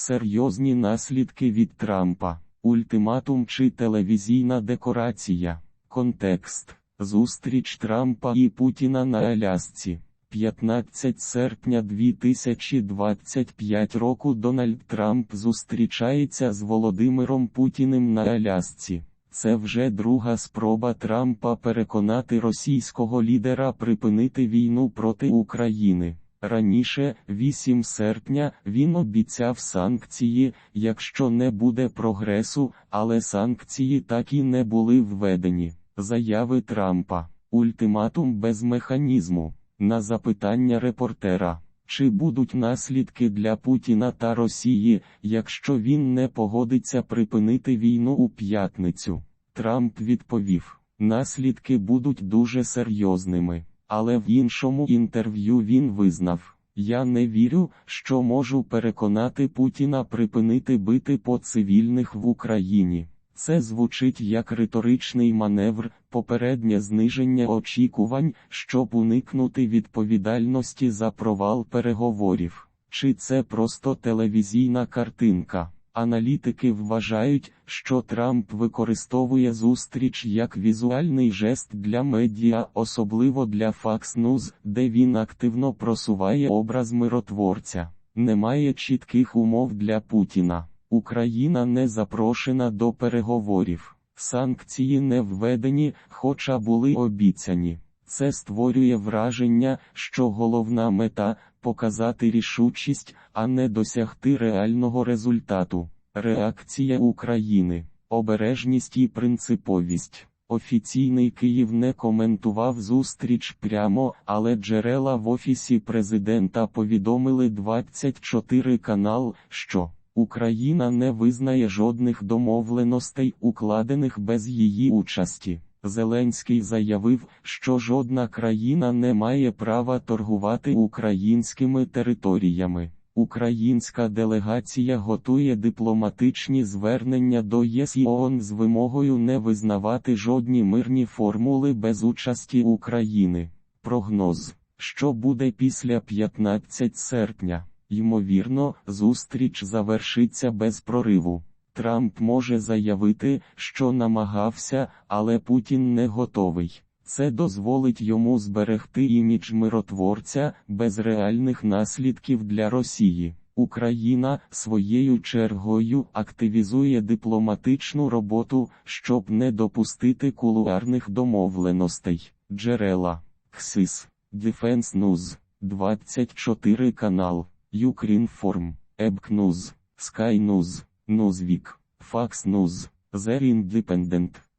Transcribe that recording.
Серйозні наслідки від Трампа. Ультиматум чи телевізійна декорація. Контекст. Зустріч Трампа і Путіна на Алясці. 15 серпня 2025 року Дональд Трамп зустрічається з Володимиром Путіним на Алясці. Це вже друга спроба Трампа переконати російського лідера припинити війну проти України. Раніше, 8 серпня, він обіцяв санкції, якщо не буде прогресу, але санкції так і не були введені. Заяви Трампа. Ультиматум без механізму. На запитання репортера, чи будуть наслідки для Путіна та Росії, якщо він не погодиться припинити війну у п'ятницю. Трамп відповів: наслідки будуть дуже серйозними. Але в іншому інтерв'ю він визнав: Я не вірю, що можу переконати Путіна припинити бити по цивільних в Україні. Це звучить як риторичний маневр, попереднє зниження очікувань, щоб уникнути відповідальності за провал переговорів. Чи це просто телевізійна картинка? Аналітики вважають, що Трамп використовує зустріч як візуальний жест для медіа, особливо для Fox News, де він активно просуває образ миротворця. Немає чітких умов для Путіна. Україна не запрошена до переговорів. Санкції не введені, хоча були обіцяні. Це створює враження, що головна мета показати рішучість, а не досягти реального результату. Реакція України, обережність і принциповість. Офіційний Київ не коментував зустріч прямо, але джерела в Офісі президента повідомили 24 канал, що Україна не визнає жодних домовленостей, укладених без її участі. Зеленський заявив, що жодна країна не має права торгувати українськими територіями. Українська делегація готує дипломатичні звернення до ЄС і ООН з вимогою не визнавати жодні мирні формули без участі України. Прогноз, що буде після 15 серпня. Ймовірно, зустріч завершиться без прориву. Трамп може заявити, що намагався, але Путін не готовий. Це дозволить йому зберегти імідж миротворця без реальних наслідків для Росії. Україна своєю чергою активізує дипломатичну роботу, щоб не допустити кулуарних домовленостей. Джерела. ХСИС, Defense News, 24 канал, News, Sky News, Newsweek, Fox News, The Independent.